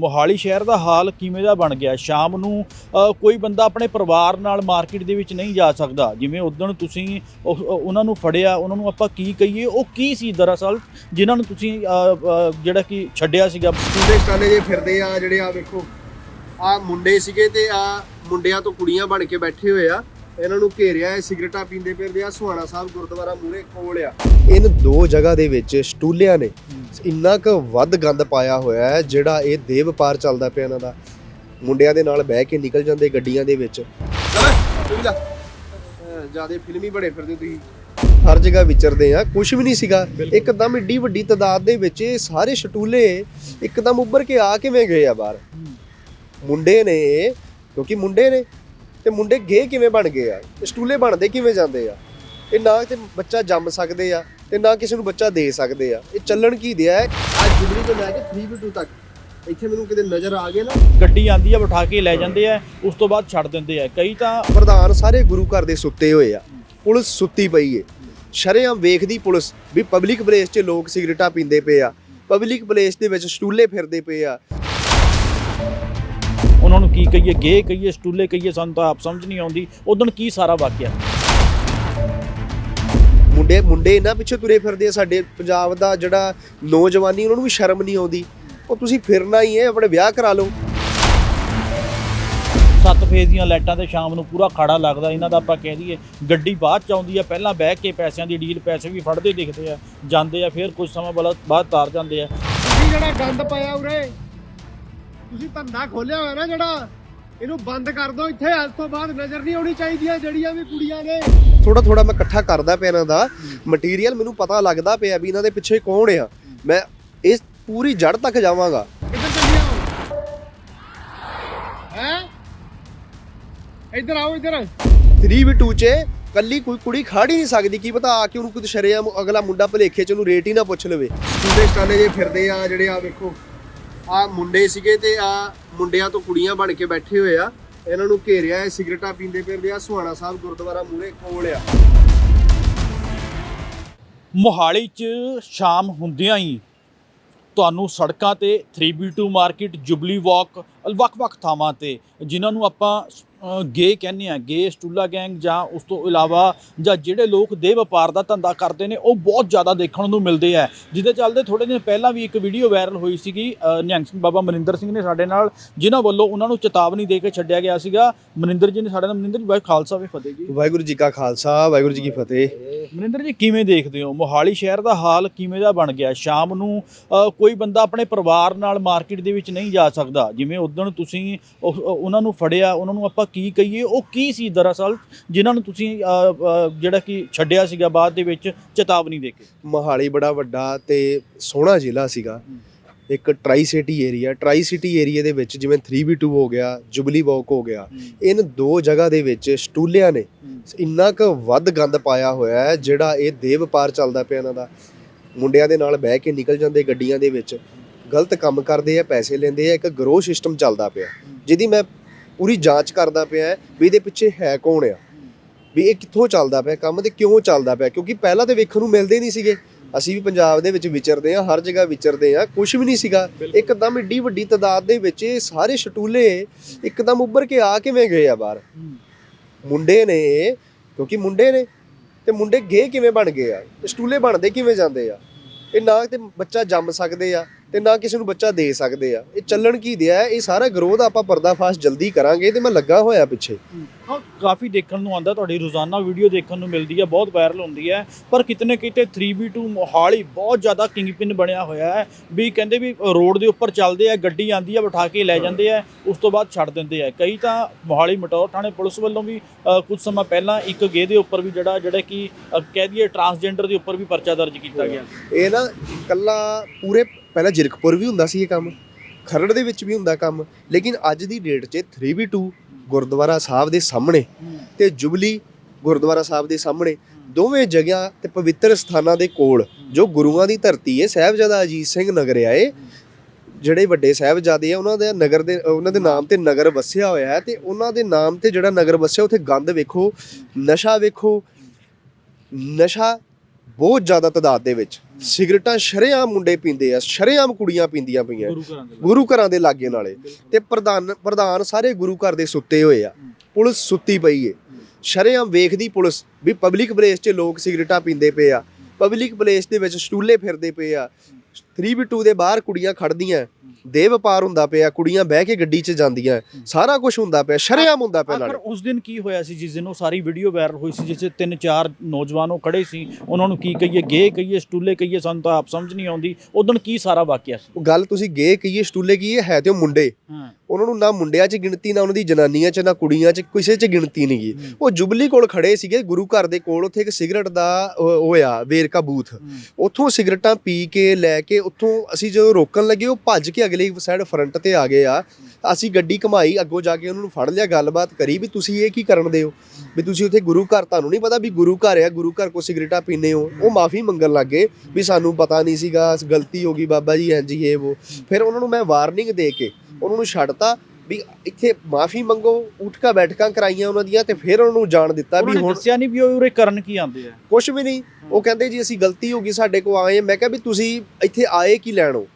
ਮੋਹਾਲੀ ਸ਼ਹਿਰ ਦਾ ਹਾਲ ਕਿਵੇਂ ਦਾ ਬਣ ਗਿਆ? ਸ਼ਾਮ ਨੂੰ ਕੋਈ ਬੰਦਾ ਆਪਣੇ ਪਰਿਵਾਰ ਨਾਲ ਮਾਰਕੀਟ ਦੇ ਵਿੱਚ ਨਹੀਂ ਜਾ ਸਕਦਾ। ਜਿਵੇਂ ਉਦੋਂ ਤੁਸੀਂ ਉਹਨਾਂ ਨੂੰ ਫੜਿਆ, ਉਹਨਾਂ ਨੂੰ ਆਪਾਂ ਕੀ ਕਹੀਏ? ਉਹ ਕੀ ਸੀ ਦਰਅਸਲ ਜਿਨ੍ਹਾਂ ਨੂੰ ਤੁਸੀਂ ਜਿਹੜਾ ਕਿ ਛੱਡਿਆ ਸੀਗਾ? ਪੂਰੇ ਸਟਾਲੇ ਜੇ ਫਿਰਦੇ ਆ, ਜਿਹੜੇ ਆ ਵੇਖੋ, ਆ ਮੁੰਡੇ ਸੀਗੇ ਤੇ ਆ ਮੁੰਡਿਆਂ ਤੋਂ ਕੁੜੀਆਂ ਬਣ ਕੇ ਬੈਠੇ ਹੋਏ ਆ। ਇਹਨਾਂ ਨੂੰ ਘੇਰਿਆ ਹੈ ਸਿਗਰਟਾਂ ਪੀਂਦੇ ਫਿਰਦੇ ਆ ਸੁਹਾਣਾ ਸਾਹਿਬ ਗੁਰਦੁਆਰਾ ਮੂਰੇ ਕੋਲ ਆ। ਇਨ ਦੋ ਜਗ੍ਹਾ ਦੇ ਵਿੱਚ ਸਟੂਲਿਆਂ ਨੇ ਇੰਨਾ ਕੁ ਵੱਧ ਗੰਦ ਪਾਇਆ ਹੋਇਆ ਹੈ ਜਿਹੜਾ ਇਹ ਦੇਹ ਵਪਾਰ ਚੱਲਦਾ ਪਿਆ ਇਹਨਾਂ ਦਾ। ਮੁੰਡਿਆਂ ਦੇ ਨਾਲ ਬਹਿ ਕੇ ਨਿਕਲ ਜਾਂਦੇ ਗੱਡੀਆਂ ਦੇ ਵਿੱਚ। ਜਿਆਦੇ ਫਿਲਮੀ ਬੜੇ ਫਿਰਦੇ ਤੁਸੀਂ। ਹਰ ਜਗ੍ਹਾ ਵਿਚਰਦੇ ਆ ਕੁਝ ਵੀ ਨਹੀਂ ਸੀਗਾ। ਇੱਕਦਮ ਏਡੀ ਵੱਡੀ ਤਾਦਾਦ ਦੇ ਵਿੱਚ ਇਹ ਸਾਰੇ ਸ਼ਟੂਲੇ ਇੱਕਦਮ ਉੱਭਰ ਕੇ ਆ ਕਿਵੇਂ ਗਏ ਆ ਬਾਹਰ? ਮੁੰਡੇ ਨੇ ਕਿਉਂਕਿ ਮੁੰਡੇ ਨੇ ਤੇ ਮੁੰਡੇ ਗਏ ਕਿਵੇਂ ਬਣ ਗਏ ਆ? ਸਟੂਲੇ ਬਣਦੇ ਕਿਵੇਂ ਜਾਂਦੇ ਆ? ਇਹ ਨਾ ਤੇ ਬੱਚਾ ਜੰਮ ਸਕਦੇ ਆ ਤੇ ਨਾ ਕਿਸੇ ਨੂੰ ਬੱਚਾ ਦੇ ਸਕਦੇ ਆ। ਇਹ ਚੱਲਣ ਕੀ ਦਿਆ ਹੈ? ਅੱਜ ਜੁਬਲੀ ਤੋਂ ਲੈ ਕੇ 3v2 ਤੱਕ। ਇੱਥੇ ਮੈਨੂੰ ਕਿਤੇ ਨਜ਼ਰ ਆ ਗਏ ਨਾ। ਗੱਡੀ ਆਂਦੀ ਆ ਬਿਠਾ ਕੇ ਲੈ ਜਾਂਦੇ ਆ ਉਸ ਤੋਂ ਬਾਅਦ ਛੱਡ ਦਿੰਦੇ ਆ। ਕਈ ਤਾਂ ਪ੍ਰਧਾਨ ਸਾਰੇ ਗੁਰੂ ਘਰ ਦੇ ਸੁੱਤੇ ਹੋਏ ਆ। ਪੁਲਿਸ ਸੁੱਤੀ ਪਈ ਏ। ਸ਼ਰੇਆਮ ਵੇਖਦੀ ਪੁਲਿਸ ਵੀ ਪਬਲਿਕ ਪਲੇਸ 'ਚ ਲੋਕ ਸਿਗਰਟਾਂ ਪੀਂਦੇ ਪਏ ਆ। ਪਬਲਿਕ ਪਲੇਸ ਦੇ ਵਿੱਚ ਸਟੂਲੇ ਫਿਰਦੇ ਪਏ ਆ। ਉਹਨਾਂ ਨੂੰ ਕੀ ਕਹੀਏ ਗੇ ਕਹੀਏ ਸਟੂਲੇ ਕਹੀਏ ਸਾਨੂੰ ਤਾਂ ਆਪ ਸਮਝ ਨਹੀਂ ਆਉਂਦੀ। ਉਦੋਂ ਕੀ ਸਾਰਾ ਵਾਕਿਆ। ਮੁੰਡੇ ਮੁੰਡੇ ਇਹਨਾਂ ਪਿੱਛੇ ਤੁਰੇ ਫਿਰਦੇ ਆ ਸਾਡੇ ਪੰਜਾਬ ਦਾ ਜਿਹੜਾ ਨੌਜਵਾਨੀ ਉਹਨਾਂ ਨੂੰ ਵੀ ਸ਼ਰਮ ਨਹੀਂ ਆਉਂਦੀ। ਉਹ ਤੁਸੀਂ ਫਿਰਨਾ ਹੀ ਹੈ ਆਪਣੇ ਵਿਆਹ ਕਰਾ ਲਓ। ਸੱਤ ਫੇਜ਼ ਦੀਆਂ ਲਾਈਟਾਂ ਤੇ ਸ਼ਾਮ ਨੂੰ ਪੂਰਾ ਖਾੜਾ ਲੱਗਦਾ। ਇਹਨਾਂ ਦਾ ਆਪਾਂ ਕਹਿ ਦਈਏ ਗੱਡੀ ਬਾਅਦ ਚ ਆਉਂਦੀ ਆ। ਪਹਿਲਾਂ ਬਹਿ ਕੇ ਪੈਸਿਆਂ ਦੀ ਡੀਲ ਪੈਸੇ ਵੀ ਫੜਦੇ ਦਿਖਦੇ ਆ ਜਾਂਦੇ ਆ ਫਿਰ ਕੁਝ ਸਮਾਂ ਬਾਅਦ ਬਾਅਦ ਤਾਰ ਜਾਂਦੇ ਆ। ਜਿਹੜਾ ਗੰਦ ਪਾਇਆ ਉਰੇ ਤੁਸੀਂ ਧੰਦਾ ਖੋਲਿਆ ਹੋਇਆ ਨਾ ਜਿਹੜਾ ਇਹਨੂੰ ਬੰਦ ਕਰ ਦਿਓ। ਇੱਥੇ ਅੱਜ ਤੋਂ ਬਾਅਦ ਨਜ਼ਰ ਨਹੀਂ ਆਉਣੀ ਚਾਹੀਦੀ ਹੈ ਜਿਹੜੀਆਂ ਵੀ ਕੁੜੀਆਂ ਨੇ। ਥੋੜਾ ਥੋੜਾ ਮੈਂ ਇਕੱਠਾ ਕਰਦਾ ਪਿਆ ਇਹਨਾਂ ਦਾ। ਮਟੀਰੀਅਲ ਮੈਨੂੰ ਪਤਾ ਲੱਗਦਾ ਪਿਆ ਵੀ ਇਹਨਾਂ ਦੇ ਪਿੱਛੇ ਕੌਣ ਆ। ਮੈਂ ਇਸ ਪੂਰੀ ਜੜ ਤੱਕ ਜਾਵਾਂਗਾ। ਕਿੱਧਰ ਚੱਲੀਆਂ ਹੋ ਹੈ? ਇੱਧਰ ਆਓ ਇੱਧਰ। 3v2 ਚ ਕੱਲੀ ਕੋਈ ਕੁੜੀ ਖੜ ਹੀ ਨਹੀਂ ਸਕਦੀ। ਕੀ ਪਤਾ ਆ ਕੇ ਉਹਨੂੰ ਕੁਝ ਸ਼ਰੇਆਮ ਅਗਲਾ ਮੁੰਡਾ ਭਲੇਖੇ ਚ ਉਹਨੂੰ ਰੇਟ ਹੀ ਨਾ ਪੁੱਛ ਲਵੇ। ਸਟੂਡੇ ਸਟਾਲੇ ਜੇ ਫਿਰਦੇ ਆ ਜਿਹੜੇ ਆ ਵੇਖੋ। ਆ ਮੁੰਡੇ ਸੀਗੇ ਤੇ ਆ ਮੁੰਡਿਆਂ ਤੋਂ ਕੁੜੀਆਂ ਬਣ ਕੇ ਬੈਠੇ ਹੋਏ ਆ। ਇਹਨਾਂ ਨੂੰ ਘੇਰਿਆ ਹੈ ਸਿਗਰਟਾਂ ਪੀਂਦੇ ਫਿਰਦੇ ਆ। ਸੁਹਾਣਾ ਸਾਹਿਬ ਗੁਰਦੁਆਰਾ ਮੂਰੇ ਕੋਲ ਆ। ਮੋਹਾਲੀ 'ਚ ਸ਼ਾਮ ਹੁੰਦਿਆਂ ਹੀ ਤੁਹਾਨੂੰ ਸੜਕਾਂ ਤੇ 3B2 ਮਾਰਕੀਟ ਜੁਬਲੀ ਵਾਕ ਵੱਖ-ਵੱਖ ਥਾਵਾਂ ਤੇ, ਜਿਨ੍ਹਾਂ ਨੂੰ ਆਪਾਂ ਗੇ ਕਹਿੰਦੇ ਆ ਗੇ ਸਟੂਲਾ ਗੈਂਗ ਜਾਂ ਉਸ ਤੋਂ ਇਲਾਵਾ ਜਾਂ ਜਿਹੜੇ ਲੋਕ ਦੇਹ ਵਪਾਰ ਦਾ ਧੰਦਾ ਕਰਦੇ ਨੇ ਉਹ ਬਹੁਤ ਜ਼ਿਆਦਾ ਦੇਖਣ ਨੂੰ ਮਿਲਦੇ ਆ। ਜਿਹਦੇ ਚੱਲਦੇ ਥੋੜੇ ਦਿਨ ਪਹਿਲਾਂ ਵੀ ਇੱਕ ਵੀਡੀਓ ਵਾਇਰਲ ਹੋਈ ਸੀਗੀ ਨਿਹੰਗ ਸਿੰਘ ਬਾਬਾ ਮਨਿੰਦਰ ਸਿੰਘ ਨੇ ਸਾਡੇ ਨਾਲ ਜਿਨ੍ਹਾਂ ਵੱਲੋਂ ਉਹਨਾਂ ਨੂੰ ਚੇਤਾਵਨੀ ਦੇ ਕੇ ਛੱਡਿਆ ਗਿਆ ਸੀਗਾ। ਮਨਿੰਦਰ ਜੀ ਨੇ ਸਾਡੇ ਨਾਲ ਮਨਿੰਦਰ ਜੀ ਬਾਈ ਖਾਲਸਾ ਵੀ ਫਤਿਹ ਜੀ। ਵਾਹਿਗੁਰੂ ਜੀ ਕਾ ਖਾਲਸਾ ਵਾਹਿਗੁਰੂ ਜੀ ਕੀ ਫਤਿਹ। ਮਨਿੰਦਰ ਜੀ ਕਿਵੇਂ ਦੇਖਦੇ ਹੋ? ਮੋਹਾਲੀ ਸ਼ਹਿਰ ਦਾ ਹਾਲ ਕਿਵੇਂ ਦਾ ਬਣ ਗਿਆ? ਸ਼ਾਮ ਨੂੰ ਕੋਈ ਬੰਦਾ ਆਪਣੇ ਪਰਿਵਾਰ ਨਾਲ ਮਾਰਕੀਟ ਦੇ ਵਿੱਚ ਨਹੀਂ ਜਾ ਸਕਦਾ। ਜਿਵੇਂ ਉਦੋਂ ਤੁਸੀਂ ਉਹ- ਉਹ- ਉਹਨਾਂ ਨੂੰ ਫੜਿਆ ਉਹਨਾਂ ਨੂੰ ਆਪਾਂ ਕੀ ਕਹੀਏ ਉਹ ਕੀ ਸੀ ਦਰਅਸਲ ਜਿਨ੍ਹਾਂ ਨੂੰ ਤੁਸੀਂ ਅ, ਅ, ਜਿਹੜਾ ਕਿ ਛੱਡਿਆ ਸੀਗਾ ਬਾਅਦ ਦੇ ਵਿੱਚ ਚੇਤਾਵਨੀ ਦੇ ਕੇ? ਮੋਹਾਲੀ ਬੜਾ ਵੱਡਾ ਤੇ ਸੋਹਣਾ ਜ਼ਿਲ੍ਹਾ ਸੀਗਾ। ਇੱਕ tri city area tri city area ਦੇ ਵਿੱਚ ਜਿਵੇਂ 3v2 ਹੋ ਗਿਆ ਜੁਬਲੀ ਵਾਕ ਹੋ ਗਿਆ ਇਨ ਦੋ ਜਗ੍ਹਾ ਦੇ ਵਿੱਚ ਸਟੂਲਿਆਂ ਨੇ ਇੰਨਾ ਕੁ ਵੱਧ ਗੰਦ ਪਾਇਆ ਹੋਇਆ ਹੈ ਜਿਹੜਾ ਇਹ ਦੇਹ ਵਪਾਰ ਚੱਲਦਾ ਪਿਆ ਇਹਨਾਂ ਦਾ। ਮੁੰਡਿਆਂ ਦੇ ਨਾਲ ਬਹਿ ਕੇ ਨਿਕਲ ਜਾਂਦੇ ਗੱਡੀਆਂ ਦੇ ਵਿੱਚ ਗਲਤ ਕੰਮ ਕਰਦੇ ਆ ਪੈਸੇ ਲੈਂਦੇ ਆ ਇੱਕ ਗਰੋਹ ਸਿਸਟਮ ਚੱਲਦਾ ਪਿਆ। ਜਿਹਦੀ ਮੈਂ ਪੂਰੀ ਜਾਂਚ ਕਰਦਾ ਪਿਆ ਵੀ ਇਹਦੇ ਪਿੱਛੇ ਹੈ ਕੌਣ ਆ। ਵੀ ਇਹ ਕਿੱਥੋਂ ਚੱਲਦਾ ਪਿਆ ਕੰਮ ਤੇ ਕਿਉਂ ਚੱਲਦਾ ਪਿਆ? ਕਿਉਂਕਿ ਪਹਿਲਾਂ ਤੇ ਵੇਖਣ ਨੂੰ ਮਿਲਦੇ ਨਹੀਂ ਸੀਗੇ। ਅਸੀਂ ਵੀ ਪੰਜਾਬ ਦੇ ਵਿੱਚ ਵਿਚਰਦੇ ਆ ਹਰ ਜਗ੍ਹਾ ਵਿਚਰਦੇ ਆ ਕੁਝ ਵੀ ਨਹੀਂ ਸੀਗਾ। ਇੱਕਦਮ ਏਡੀ ਵੱਡੀ ਤਾਦਾਦ ਦੇ ਵਿੱਚ ਇਹ ਸਾਰੇ ਸ਼ਟੂਲੇ ਇੱਕਦਮ ਉੱਭਰ ਕੇ ਆ ਕਿਵੇਂ ਗਏ ਆ ਬਾਹਰ? ਮੁੰਡੇ ਨੇ ਕਿਉਂਕਿ ਮੁੰਡੇ ਨੇ ਤੇ ਮੁੰਡੇ ਗਏ ਕਿਵੇਂ ਬਣ ਗਏ ਆ? ਸਟੂਲੇ ਬਣਦੇ ਕਿਵੇਂ ਜਾਂਦੇ ਆ? ਇਹ ਨਾ ਤੇ ਬੱਚਾ ਜੰਮ ਸਕਦੇ ਆ ਤੇ ਨਾ ਕਿਸੇ ਨੂੰ ਬੱਚਾ ਦੇ ਸਕਦੇ ਆ। ਇਹ ਚੱਲਣ ਕੀ ਦਿਆ? ਇਹ ਸਾਰਾ ਗਰੋਹ ਦਾ ਆਪਾਂ ਪਰਦਾਫਾਸ਼ ਜਲਦੀ ਕਰਾਂਗੇ ਤੇ ਮੈਂ ਲੱਗਾ ਹੋਇਆ ਪਿੱਛੇ। ਹਾਂ ਕਾਫੀ ਦੇਖਣ ਨੂੰ ਆਉਂਦਾ ਤੁਹਾਡੀ ਰੋਜ਼ਾਨਾ ਵੀਡੀਓ ਦੇਖਣ ਨੂੰ ਮਿਲਦੀ ਹੈ ਬਹੁਤ ਵਾਇਰਲ ਹੁੰਦੀ ਹੈ। ਪਰ ਕਿਤਨੇ ਕਿਤੇ 3B2 ਮੋਹਾਲੀ ਬਹੁਤ ਜ਼ਿਆਦਾ ਕਿੰਗਪਿਨ ਬਣਿਆ ਹੋਇਆ ਹੈ। ਵੀ ਕਹਿੰਦੇ ਵੀ ਰੋਡ ਦੇ ਉੱਪਰ ਚੱਲਦੇ ਆ ਗੱਡੀ ਆਂਦੀ ਆ ਬਿਠਾ ਕੇ ਲੈ ਜਾਂਦੇ ਆ ਉਸ ਤੋਂ ਬਾਅਦ ਛੱਡ ਦਿੰਦੇ ਆ। ਕਈ ਤਾਂ ਮੋਹਾਲੀ ਮਟੌਰ ਥਾਣੇ ਪੁਲਿਸ ਵੱਲੋਂ ਵੀ ਕੁਝ ਸਮਾਂ ਪਹਿਲਾਂ ਇੱਕ ਗੇ ਦੇ ਉੱਪਰ ਵੀ ਜਿਹੜਾ ਜਿਹੜਾ ਕਿ ਕਹਿ ਦਈਏ ਟਰਾਂਸਜੈਂਡਰ ਦੇ ਉੱਪਰ ਵੀ ਪਰਚਾ ਦਰਜ ਕੀਤਾ ਗਿਆ। ਇਹ ਨਾ ਕੱਲਾ ਪੂਰੇ ਪਹਿਲਾਂ ਜਿਰਕਪੁਰ ਵੀ ਹੁੰਦਾ ਸੀ ਇਹ ਕੰਮ, ਖਰੜ ਦੇ ਵਿੱਚ ਵੀ ਹੁੰਦਾ ਕੰਮ, ਲੇਕਿਨ ਅੱਜ ਦੀ ਡੇਟ 'ਚ 3v2 ਗੁਰਦੁਆਰਾ ਸਾਹਿਬ ਦੇ ਸਾਹਮਣੇ ਤੇ ਜੁਬਲੀ ਗੁਰਦੁਆਰਾ ਸਾਹਿਬ ਦੇ ਸਾਹਮਣੇ ਦੋਵੇਂ ਜਗ੍ਹਾ ਤੇ ਪਵਿੱਤਰ ਸਥਾਨਾਂ ਦੇ ਕੋਲ, ਜੋ ਗੁਰੂਆਂ ਦੀ ਧਰਤੀ ਹੈ ਸਾਹਿਬਜ਼ਾਦਾ ਅਜੀਤ ਸਿੰਘ ਨਗਰ ਆਏ ਜਿਹੜੇ ਵੱਡੇ ਸਾਹਿਬਜ਼ਾਦੇ ਆ, ਉਹਨਾਂ ਦੇ ਨਗਰ ਦੇ, ਉਹਨਾਂ ਦੇ ਨਾਮ ਤੇ ਨਗਰ ਵਸਿਆ ਹੋਇਆ ਹੈ ਤੇ ਉਹਨਾਂ ਦੇ ਨਾਮ ਤੇ ਜਿਹੜਾ ਨਗਰ ਵਸਿਆ, ਉੱਥੇ ਗੰਦ ਵੇਖੋ, ਨਸ਼ਾ ਵੇਖੋ, ਨਸ਼ਾ ਬਹੁਤ ਜ਼ਿਆਦਾ ਤਾਦਾਦ ਦੇ ਵਿੱਚ ਸਿਗਰਟਾਂ ਸ਼ਰੇਆਮ ਮੁੰਡੇ ਪੀਂਦੇ ਆ ਸ਼ਰੇਆਮ ਕੁੜੀਆਂ ਪੀਂਦੀਆਂ ਪਈਆਂ ਗੁਰੂ ਘਰਾਂ ਦੇ ਲਾਗੇ। ਨਾਲੇ। ਤੇ ਪ੍ਰਧਾਨ ਪ੍ਰਧਾਨ ਸਾਰੇ ਗੁਰੂ ਘਰ ਦੇ ਸੁੱਤੇ ਹੋਏ ਆ। ਪੁਲਿਸ ਸੁੱਤੀ ਪਈ ਏ। ਸ਼ਰੇਆਮ ਵੇਖਦੀ ਪੁਲਿਸ ਵੀ ਪਬਲਿਕ ਪਲੇਸ 'ਚ ਲੋਕ ਸਿਗਰਟਾਂ ਪੀਂਦੇ ਪਏ ਆ। ਪਬਲਿਕ ਪਲੇਸ ਦੇ ਵਿੱਚ ਸਟੂਲੇ ਫਿਰਦੇ ਪਏ ਆ। 3v2 ਦੇ ਬਾਹਰ ਕੁੜੀਆਂ ਖੜਦੀਆਂ। ਦੇ ਵਪਾਰ ਹੁੰਦਾ ਪਿਆ ਕੁੜੀਆਂ ਬਹਿ ਕੇ ਗੱਡੀ 'ਚ ਜਾਂਦੀਆਂ ਸਾਰਾ ਕੁਝ ਹੁੰਦਾ ਪਿਆ ਸ਼ਰੇਆਮ ਹੁੰਦਾ ਪਿਆ ਨਾਲੇ। ਉਸ ਦਿਨ ਕੀ ਹੋਇਆ ਸੀ ਜਿਸ ਦਿਨ ਉਹ ਸਾਰੀ ਵੀਡੀਓ ਵਾਇਰਲ ਹੋਈ ਸੀ ਜਿਸ 'ਚ ਤਿੰਨ ਚਾਰ ਨੌਜਵਾਨ ਉਹ ਖੜੇ ਸੀ ਉਹਨਾਂ ਨੂੰ ਕੀ ਕਹੀਏ ਗੇ ਕਹੀਏ ਸਟੂਲੇ ਕਹੀਏ ਸਾਨੂੰ ਤਾਂ ਆਪ ਸਮਝ ਨਹੀਂ ਆਉਂਦੀ ਉਦੋਂ ਕੀ ਸਾਰਾ ਵਾਕਿਆ ਸੀ? ਉਹ ਗੱਲ ਤੁਸੀਂ ਗੇ ਕਹੀਏ ਸਟੂਲੇ ਕਹੀਏ ਹੈ ਤੇ ਉਹ ਮੁੰਡੇ। ਹਾਂ। ਉਹਨਾਂ ਨੂੰ ਨਾ ਮੁੰਡਿਆਂ 'ਚ ਗਿਣਤੀ ਨਾ ਉਹਨਾਂ ਦੀ ਜਨਾਨੀਆਂ 'ਚ ਨਾ ਕੁੜੀਆਂ 'ਚ ਕਿਸੇ 'ਚ ਗਿਣਤੀ ਨਹੀਂ ਗਈ ਉਹ ਜੁਬਲੀ ਕੋਲ ਖੜੇ ਸੀਗੇ ਗੁਰੂ ਘਰ ਦੇ ਕੋਲ ਉੱਥੇ ਇੱਕ ਸਿਗਰਟ ਦਾ ਉਹ ਉਹ ਆ ਵੇਰਕਾ ਬੂਥ। ਉੱਥੋਂ ਸਿਗਰਟਾਂ ਪੀ ਕੇ ਲੈ ਕੇ ਉੱਥੋਂ ਅਸੀਂ ਜਦੋਂ ਰੋਕਣ ਲੱਗੇ ਉਹ ਭੱਜ ਕੇ ਅਗਲੀ ਸਾਈਡ ਫਰੰਟ ਤੇ ਆ ਗਏ ਆ। ਅਸੀਂ ਗੱਡੀ ਘਮਾਈ ਅੱਗੋਂ ਜਾ ਕੇ ਉਹਨਾਂ ਨੂੰ ਫੜ ਲਿਆ ਗੱਲਬਾਤ ਕਰੀ ਵੀ ਤੁਸੀਂ ਇਹ ਕੀ ਕਰਨ ਦੇ ਹੋ? ਵੀ ਤੁਸੀਂ ਉੱਥੇ ਗੁਰੂ ਘਰ ਤੁਹਾਨੂੰ ਨਹੀਂ ਪਤਾ ਵੀ ਗੁਰੂ ਘਰ ਆ ਗੁਰੂ ਘਰ ਕੋ ਸਿਗਰਟਾਂ ਪੀਨੇ ਹੋ। ਉਹ ਮਾਫੀ ਮੰਗਣ ਲੱਗੇ ਵੀ ਸਾਨੂੰ ਪਤਾ ਨਹੀਂ ਸੀਗਾ ਗਲਤੀ ਹੋ ਗਈ ਬਾਬਾ ਜੀ ਹਾਂਜੀ ਇਹ ਉਹ। ਫਿਰ ਉਹਨਾਂ ਨੂੰ ਮੈਂ ਵਾਰਨਿੰਗ ਦੇ ਕੇ ਉਹਨਾਂ ਨੂੰ ਛੱਡਤਾ ਵੀ ਇੱਥੇ ਮਾਫੀ ਮੰਗੋ ਉਠਕਾ ਬੈਠਕਾਂ ਕਰਾਈਆਂ ਉਹਨਾਂ ਦੀਆਂ ਤੇ ਫਿਰ ਉਹਨਾਂ ਨੂੰ ਜਾਣ ਦਿੱਤਾ ਵੀ ਹੁਣ ਦੱਸਿਆ ਨਹੀਂ ਵੀ ਉਹ ਉਰੇ ਕਰਨ ਕੀ ਆਉਂਦੇ ਆ। ਕੁਝ ਵੀ ਨਹੀਂ। ਉਹ ਕਹਿੰਦੇ ਜੀ ਅਸੀਂ ਗਲਤੀ ਹੋ ਗਈ ਸਾਡੇ ਕੋ ਆਏ। ਮੈਂ ਕਿਹਾ ਵੀ ਤੁਸੀਂ ਇੱਥੇ ਆਏ ਕੀ ਲੈਣੋ